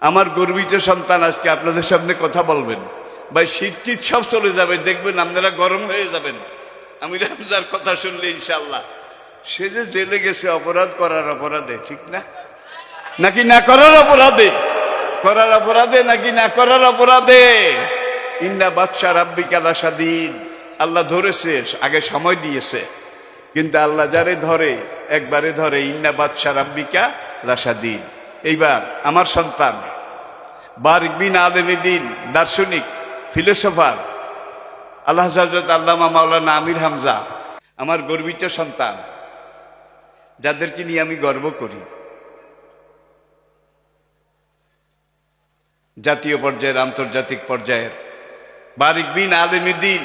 আমার গর্বিত সন্তান আজকে আপনাদের সামনে কথা বলবেন। ভাই, শীত সব চলে যাবে, দেখবেন আপনারা গরম হয়ে যাবেন। আমি রামজার কথা শুনলে ইনশাল্লাহ সে যে জেলে গেছে অপরাধ করার অপরাধে, ঠিক না? নাকি না করার অপরাধে? করার অপরাধে নাকি না করার অপরাধে? ইন্না বাদশা রাব্বিকা লাসাদিদ আল্লাহ ধরেছে, আগে সময় দিয়েছে। কিন্তু আল্লাহ যারে ধরে, একবারে ধরে, ইন্না বাদশা রাব্বিকা লাসাদিদ এইবার আমার সন্তান, বারিক বিন আলমিদ্দিন দার্শনিক, ফিলোসফার, আল্লাহ হজরত আল্লামা মাওলানা আমির হামজা, আমার গর্বিত সন্তান, যাদেরকে নিয়ে আমি গর্ব করি। জাতীয় পর্যায়ের, আন্তর্জাতিক পর্যায়ের বারিক বিন আলমিদ্দিন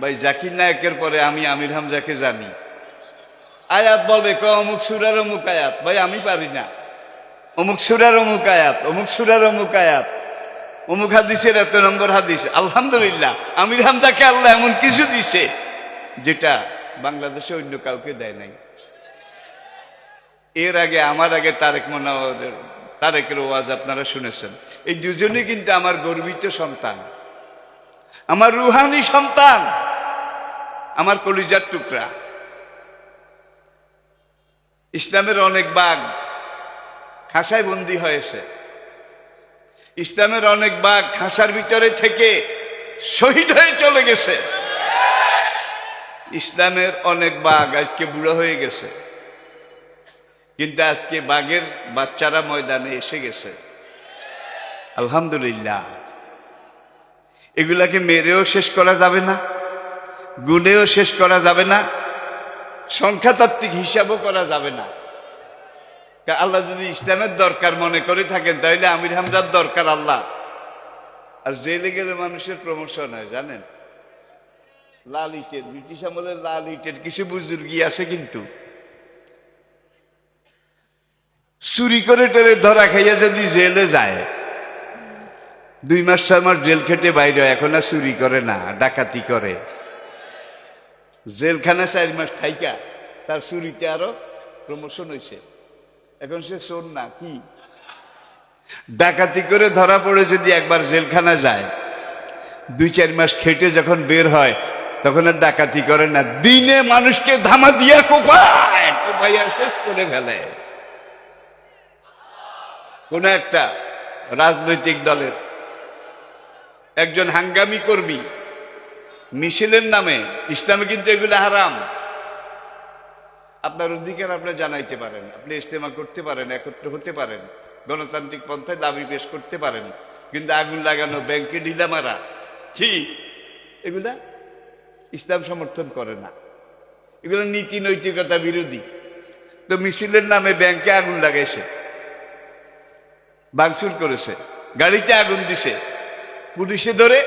ভাই জাকির নায়কের পরে আমি আমির হামজাকে জানি। আয়াত বলে ক অমুক সুরার অমুক আয়াত। ভাই আমি পারি না। অমুক সুরার অমুক আয়াত, অমুক সুরার অমুক আয়াত। অমুক হাদিসের এত নম্বর হাদিস, আলহামদুলিল্লাহ। আমির হামজাকে আল্লাহ এমন কিছু দিছে, যেটা বাংলাদেশে অন্য কাউকে দেয় নাই। এর আগে, আমার আগে তারেক মনোহরের তারেকের ওয়াজ আপনারা শুনেছেন। এই দুজনে কিন্তু আমার গর্বিত সন্তান। আমার রুহানি সন্তান, আমার কলিজার টুকরা। ইসলামের অনেক বাঘ খাসায় বন্দী হয়েছে। ইসলামের অনেক বাঘ খাসার ভিতরে থেকে শহীদ হয়ে চলে গেছে। ইসলামের অনেক বাঘ আজকে বুড়ো হয়ে গেছে। কিন্তু আজকে বাঘের বাচ্চারা ময়দানে এসে গেছে। আলহামদুলিল্লাহ। এগুলাকে মেরেও শেষ করা যাবে না, গুণেও শেষ করা যাবে না, সংখ্যাতাত্ত্বিক হিসাবও করা যাবে না। আল্লাহ যদি ইসলামের দরকার মনে করে থাকেন, তাইলে আমির হামজার দরকার আল্লাহ। আর জেলে গেলে মানুষের প্রমোশন হয়, জানেন? লাল ইটের, ব্রিটিশ আমলের লাল ইটের কিছু বুজুর্গি আছে কিন্তু। চুরি করে টেরে ধরা খাইয়া যদি জেলে যায়, দুই মাস, ছয় মাস জেল খেটে বাইরে এখন আর চুরি করে না, ডাকাতি করে। জেলখানা চার মাস থাইকা, তার চুরিতে আরও প্রমোশন হয়েছে এখন সে শোন না, কি? ডাকাতি করে ধরা পড়ে যদি একবার জেলখানা যায়, দুই চার মাস খেটে যখন বের হয়, তখন আর ডাকাতি করে না। দিনে মানুষকে ধামা দিয়া কোপায়, কোপাইয়া শেষ করে ফেলে। কোন একটা রাজনৈতিক দলের একজন হাঙ্গামি কর্মী, মিছিলের নামে, ইসলামে কিন্তু এগুলো হারাম। আপনার অধিকার আপনি জানাইতে পারেন, আপনি ইস্তেমা করতে পারেন, একত্র হতে পারেন, গণতান্ত্রিক পন্থায় দাবি পেশ করতে পারেন, কিন্তু আগুন লাগানো, ব্যাংকে ঢিলা মারা কি এগুলা ইসলাম সমর্থন করে না। এগুলো নীতি নৈতিকতা বিরোধী। তো মিছিলের নামে ব্যাংকে আগুন লাগাইছে, ভাঙচুর করেছে, গাড়িতে আগুন দিছে, পুলিশে ধরে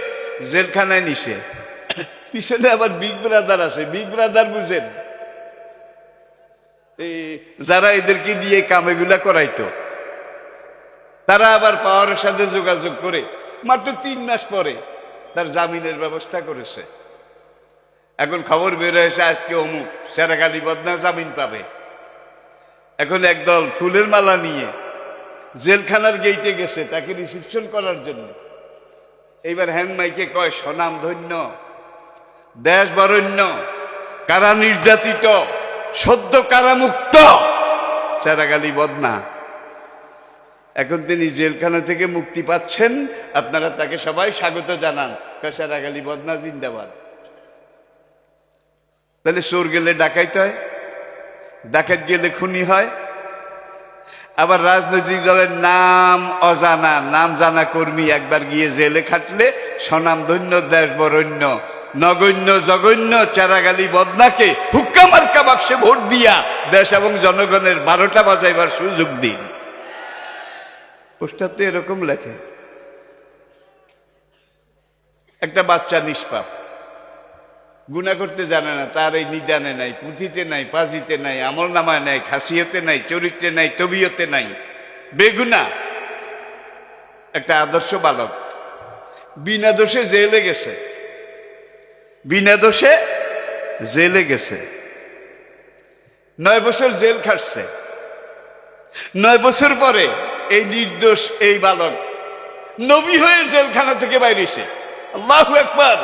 জেলখানায় নিছে। পিছনে আবার বিগ ব্রাদার আছে বিগ ব্রাদার বুঝেন। যারা এদেরকে দিয়ে কামেগুলা করাইতো, তারা আবার পাওয়ারের সাথে যোগাযোগ করে মাত্র তিন মাস পরে তার জামিনের ব্যবস্থা করেছে। এখন খবর বের হয়েছে, আজকে অমুক সেরাগালি বদনা জামিন পাবে। এখন একদল ফুলের মালা নিয়ে জেলখানার গেইটে গেছে, তাকে রিসিপশন করার জন্য। এইবার হ্যান মাইকে কয় সনাম ধন্য দেশ বরণ্য কারা নির্যাতিত? সদ্য কারামুক্ত। চারাগালি বদনা। এখন তিনি জেলখানা থেকে মুক্তি পাচ্ছেন। আপনারা তাকে সবাই স্বাগত জানান। চারাগালি বদনা, জিন্দাবাদ। তাহলে চোর গেলে ডাকাইতে হয়, ডাকাত গেলে খুনি হয়। আবার রাজনৈতিক দলের নাম অজানা, নাম জানা কর্মী একবার গিয়ে জেলে খাটলে, স্বনামধন্য দেশ বরণ্য নগণ্য জগণ্য চারাগালি বদনাকে হুক্কা মার্কা বাক্সে ভোট দিয়া দেশ এবং জনগণের বারোটা বাজাইবার সুযোগ দিন। পোস্টার তো এরকম লেখে। একটা বাচ্চা নিষ্পাপ। গুণা করতে জানে না, তার এই নিদানে নাই, পুঁথিতে নাই, পাজিতে নাই, আমল নামায় নাই, খাসিয়তে নাই, চরিত্রে নাই, তবিয়তে নাই। বেগুনা। একটা আদর্শ বালক। বিনা দোষে জেলে গেছে। বিনা দোষে জেলে গেছে। নয় বছর জেল খাটছে। নয় বছর পরে এই নির্দোষ, এই বালক নবী হয়ে জেলখানা থেকে বাইরেছে আল্লাহ একবার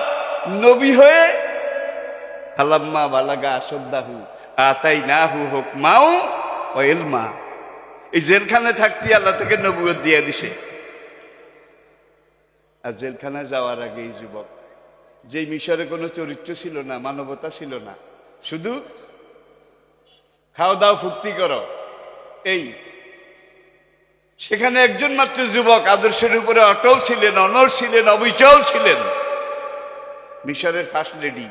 নবী হয়ে হালাম্মা বালাগা আসদ্দাহু আতাই না হু হোক মাও এলমা এই জেলখানে থাকতে আল্লাহ থেকে নবুয়ত দিয়ে দিছে। আর জেলখানায় যাওয়ার আগে এই যুবক যেই মিশরে কোনো চরিত্র ছিল না, মানবতা ছিল না, শুধু খাওয়া দাওয়া ফুর্তি করো। এই। সেখানে একজন মাত্র যুবক আদর্শের উপরে অটল ছিলেন, অনর ছিলেন, অবিচল ছিলেন। মিশরের ফার্স্ট লেডি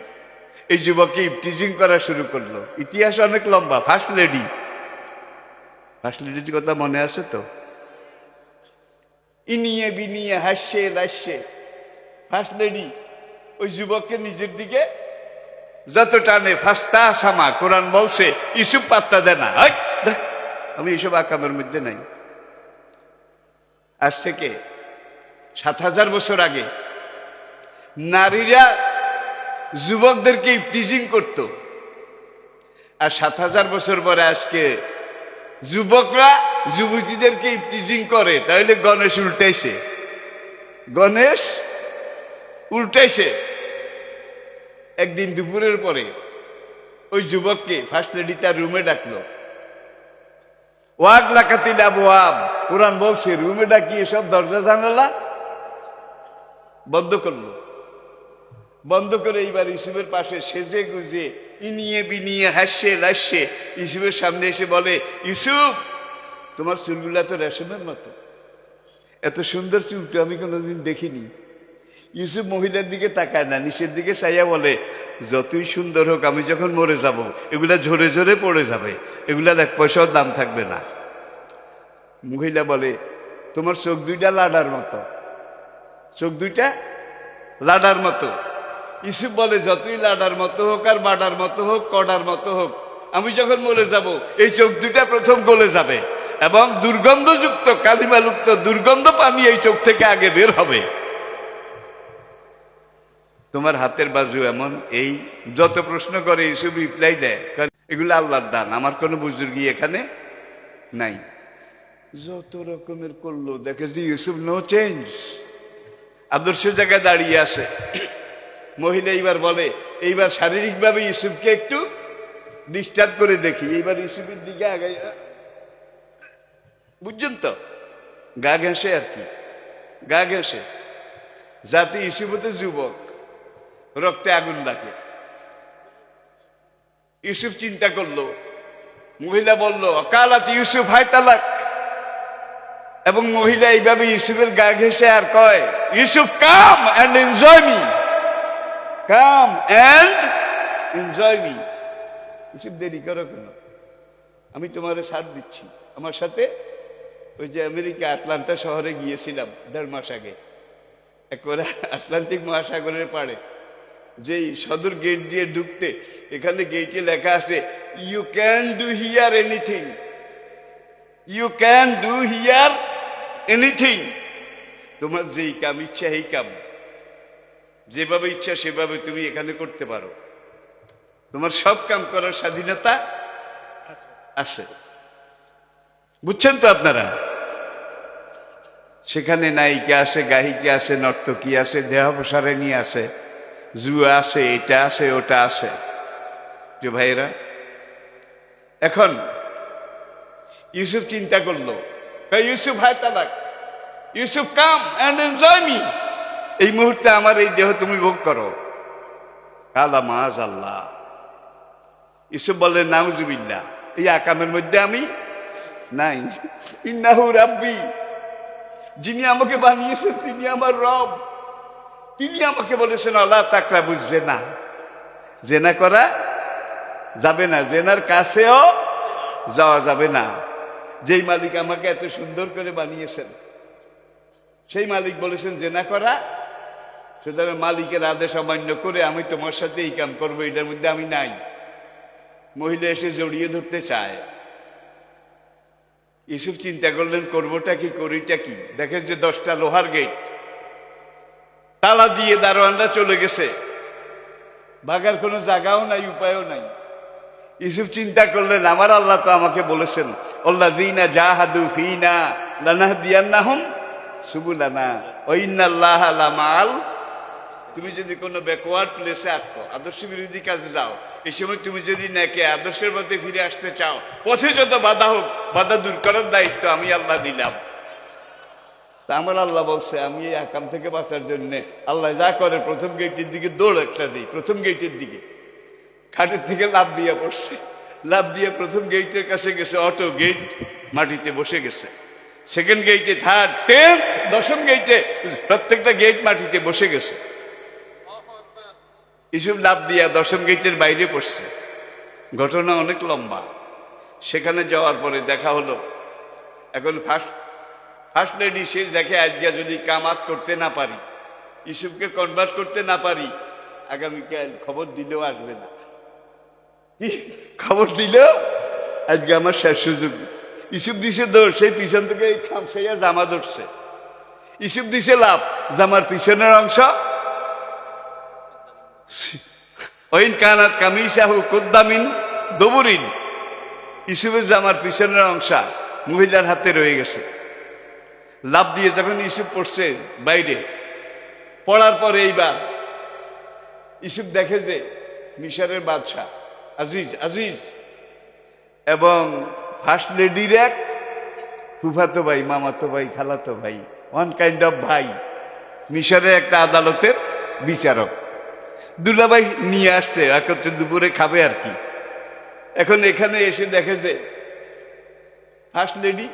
এই যুবককে টিজিং করা শুরু করল। ইতিহাস অনেক লম্বা ফার্স্ট লেডি ফার্স্ট লেডির কথা মনে আছে তো? ইনিয়ে বিনিয়ে হাসছে, লাসছে। ফার্স্ট লেডি ওই যুবককে নিজের দিকে যত টানে, ফাস্তা সামা, কোরআন বলছে ইসুপ পাত্তা দেয় না। আমি এইসব আকামের মধ্যে নাই। আজ থেকে সাত হাজার বছর আগে নারীরা যুবকদেরকে টিজিং করত। আর সাত হাজার বছর পরে আজকে যুবকরা যুবতীদেরকে টিজিং করে। তাহলে গণেশ উল্টাইছে। গণেশ উল্টাইছে একদিন দুপুরের পরে ওই যুবককে ফার্স্ট লেডি তার রুমে ডাকলো। ওয়াক লাকাতিল আবু আব কোরআন বলছে রুমে ডাকিয়ে সব দরজা জানালা বন্ধ করল। বন্ধ করে এইবার ইসুফের পাশে সেজে গুজে ইনিয়ে বিনিয়ে হাসছে লাসছে ইসুফের সামনে এসে বলে, ইসুফ, তোমার চুলগুলা তো রেশমের মতো। এত সুন্দর চুল তো আমি কোনোদিন দেখিনি। ইউসুফ মহিলার দিকে তাকায় না, নিচের দিকে চাইয়া বলে, যতই সুন্দর হোক, আমি যখন মরে যাব, এগুলা ঝরে ঝরে পড়ে যাবে, এগুলার এক পয়সাও দাম থাকবে না। মহিলা বলে, তোমার চোখ দুইটা লাডার মতো। চোখ দুইটা লাডার মতো। ইসুফ বলে, যতই লাডার মতো হোক আর বাডার মতো হোক, কডার মতো হোক, আমি যখন মরে যাব, এই চোখ দুইটা প্রথম গলে যাবে এবং দুর্গন্ধযুক্ত কালিমালুক্ত দুর্গন্ধ পানি এই চোখ থেকে আগে বের হবে। তোমার হাতের বাজু এমন, এই যত প্রশ্ন করে ইসুফ রিপ্লাই দেয়। কারণ এগুলো আল্লাহর দান, আমার কোনো বুজুর্গি এখানে নাই? যত রকমের করল, দেখে যে ইউসুফ নো চেঞ্জ আদর্শ জায়গায় দাঁড়িয়ে আছে। মহিলা এইবার বলে, এইবার শারীরিকভাবে ইউসুফকে একটু ডিস্টার্ব করে দেখি, এইবার ইউসুফের দিকে আগে বুঝছেন তো? গা ঘেঁষে আর কি, গা ঘেঁষে। জাতি ইউসুফ যুবক রক্তে আগুন লাগে। ইউসুফ চিন্তা করল। মহিলা বলল কালাত ইউসুফ হাই তালাক। এবং মহিলা এইভাবে ইউসুফের গা ঘেসে আর কয়, Yusuf, come and enjoy me. Come and enjoy me. Yusuf দেরি করো কেন? আমি তোমারে ছাড় দিচ্ছি। আমার সাথে ওই যে আমেরিকা, আটলান্টা শহরে গিয়েছিলাম দেড় মাস আগে। একবারে আটলান্টিক মহাসাগরের পাড়ে। যেই সদর গেট দিয়ে ঢুকতে, এখানে গেটে লেখা আছে you can do here anything you can do here anything তোমার যেই কাম ইচ্ছা এই কাম। যেভাবে ইচ্ছা, সেভাবে তুমি এখানে করতে পারো। তোমার সব কাম করার স্বাধীনতা আছে। বুঝছেন তো আপনারা? সেখানে নায়িকা আছে, গায়িকা আছে, নর্তকী আছে দেহ প্রসারিণী আছে। জুয়া আছে এটা আছে ওটা আছে যে ভাইয়েরা, এখন ইউসুফ চিন্তা করল, "ভাই, ইউসুফ, হায় তালাক! Yusuf, come and enjoy me! এই মুহূর্তে আমার এই দেহ তুমি ভোগ করো। আল্লাহ মাজ আল্লাহ ইউসুফ বললেন, নাউজুবিল্লাহ। এই আকামের মধ্যে আমি নাই। ইন্নাহু রাব্বি, যিনি আমাকে বানিয়েছেন, তিনি আমার রব। তিনি আমাকে বলেছেন, আল্লাহ তাকরা বুঝছে না জেনা করা যাবে না। জেনার কাছেও যাওয়া যাবে না। যেই মালিক আমাকে এত সুন্দর করে বানিয়েছেন, সেই মালিক বলেছেন, জেনা করা। সুতরাং মালিকের আদেশ অমান্য করে আমি তোমার সাথে এই কাম করব, এটার মধ্যে আমি নাই। মহিলা এসে জড়িয়ে ধরতে চায়। ইসুফ চিন্তা করলেন, করবোটা কি? করিটা কি? দেখেন যে দশটা লোহার গেট। তালা দিয়ে দারোয়ানরা চলে গেছে। ভাগার কোনো জায়গাও নাই, উপায়ও নাই। ইউসুফ চিন্তা করলেন, আমার আল্লাহ তো আমাকে বলেছেন আল্লাহ দিনা জাহাদু ফিনা লানাহ দিয়ান্না হুম সুবুলানা ওইনাল্লাহ মাল তুমি যদি কোনো ব্যাকওয়ার্ড প্লেসে আটকো, আদর্শ বিরোধী কাজে যাও। এই সময় তুমি যদি নাকি আদর্শের মধ্যে ফিরে আসতে চাও, পথে যত বাধা হোক, বাধা দূর করার দায়িত্ব আমি আল্লাহ দিলাম তা আমার আল্লাহ বলছে, আমি এই আকাম থেকে বাঁচার জন্য আল্লাহ যা করে, প্রথম গেটের দিকে দৌড় একটা দিই, প্রথম গেটের দিকে। খাটের থেকে লাভ দিয়ে পড়ছে। লাভ দিয়ে প্রথম গেটের কাছে গেছে অটো গেট, মাটিতে বসে গেছে। সেকেন্ড গেটে থার্ড, টেন্থ, দশম গেটে প্রত্যেকটা গেট মাটিতে বসে গেছে। ইসুফ লাভ দিয়া দশম গেটের বাইরে পড়ছে। ঘটনা অনেক লম্বা। সেখানে যাওয়ার পরে দেখা হলো, এখন ফার্স্ট ফার্স্ট লেডি সে দেখে আজকে যদি কামাত করতে না পারি, ইসুফকে কনভার্ট করতে না পারি আগামীকাল খবর দিলেও আসবে না। খবর দিলেও? আজকে আমার শেষ সুযোগ। ইসুফ দিছে দৌড় সেই পিছন থেকে খামসাইয়া জামা ধরছে। ইসুফ দিছে লাভ, জামার পিছনের অংশ। ওইন কানাত কামিসাহু কুদ্দামিন দবুরিন। ইসুফের জামার পিছনের অংশ মহিলার হাতে রয়ে গেছে। লাভ দিয়ে যখন ইসুফ পড়ছে বাইরে, পড়ার পরে এইবার ইসুফ দেখে যে মিশরের বাদশাহ আজিজ আজিজ। এবং ফার্স্ট লেডির এক ফুফাতো ভাই, মামাতো ভাই, খালাতো ভাই, ওয়ান কাইন্ড অফ ভাই, মিশরের একটা আদালতের বিচারক। দুলাভাই নিয়ে আসছে, একত্রে দুপুরে খাবে আর কি। এখন এখানে এসে দেখে যে ফার্স্ট লেডি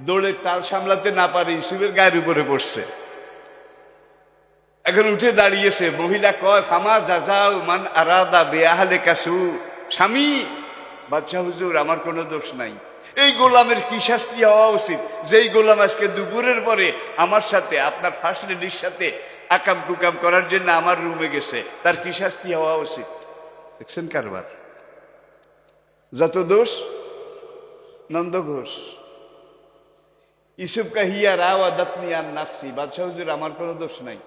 দৌড়ে তাল সামলাতে না পারে, ইসুফের গায়ের উপরে পড়ছে। এখন উঠে দাঁড়িয়েছে, মহিলা কয়, ফামা যাজাও মান আরাদা বেআহলে কাসু স্বামী বাচ্চা হুজুর, আমার কোনো দোষ নাই। এই গোলামের কি শাস্তি হওয়া উচিত? যেই গোলাম আজকে দুপুরের পরে আমার সাথে, আপনার ফার্স্ট লেডির সাথে আকাম কুকাম করার জন্য আমার রুমে গেছে, তার কি শাস্তি হওয়া উচিত? দেখছেন কারবার। যত দোষ, নন্দ ঘোষ। ইসুফ কাহিয়া রাও আদাতনি আর নাফসি। বাদশাহ হুজুর, আমার কোনো দোষ নাই।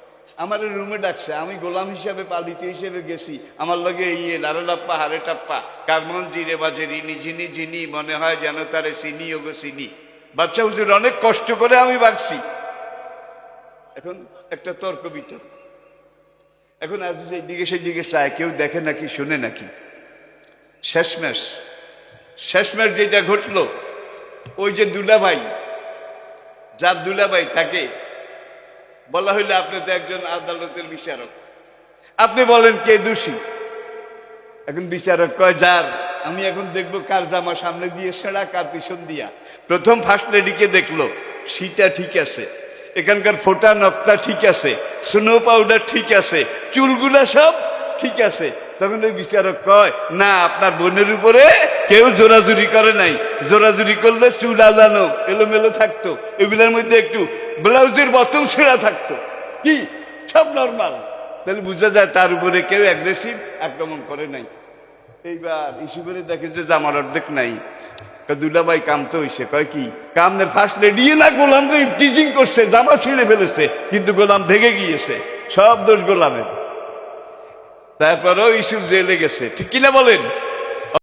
আমার রুমে ডাকছে, আমি গোলাম হিসাবে পালিত হিসেবে গেছি। আমার লগে ইয়ে লারালাপ্পা হারে টাপ্পা কাগমন জিরে বাজে রিনি ঝিনি ঝিনি মনে হয় যেন তারে চিনি ওগো চিনি। বাচ্চা হুজুর, অনেক কষ্ট করে আমি বাগছি। এখন একটা তর্ক বিতর্ক। এখন আজ এইদিকে সেদিকে চায়, কেউ দেখে নাকি, শুনে নাকি? শেষমেশ শেষমেশ যেটা ঘটলো, ওই যে দুলাভাই যার দুলাভাই তাকে বলা হইলে আপনি তো একজন আদালতের বিচারক। আপনি বলেন কে দোষী? এখন বিচারক কয়, যার, আমি এখন দেখব কার জামা সামনে দিয়ে সেরা, কার পিছন দিয়া। প্রথম ফার্স্ট লেডিকে দেখল সিটা ঠিক আছে, এখানকার ফোটা নক্তা ঠিক আছে স্নো পাউডার ঠিক আছে, চুলগুলা সব ঠিক আছে। তখন ওই বিচারক কয়, না, আপনার বোনের উপরে কেউ জোরাজুরি করে নাই। জোরাজুরি করলে চুল আলানো, এলোমেলো থাকতো। এগুলোর মধ্যে একটু ব্লাউজের বোতল ছেঁড়া থাকতো। কি? সব নর্মাল। তাহলে বোঝা যায় তার উপরে কেউ অ্যাগ্রেসিভ আক্রমণ করে নাই। এইবার ইস্যু করে দেখে যে জামার অর্ধেক নাই। দুলাভাই, কাম তো হইছে। কয় কি? কামনের ফার্স্ট লেডি না গোলাম টিচিং করছে, জামা ছিঁড়ে ফেলেছে, কিন্তু গোলাম ভেঙে গিয়েছে। সব দোষ গোলামের। তারপরেও ইসুফ জেলে গেছে। ঠিক কিনা বলেন?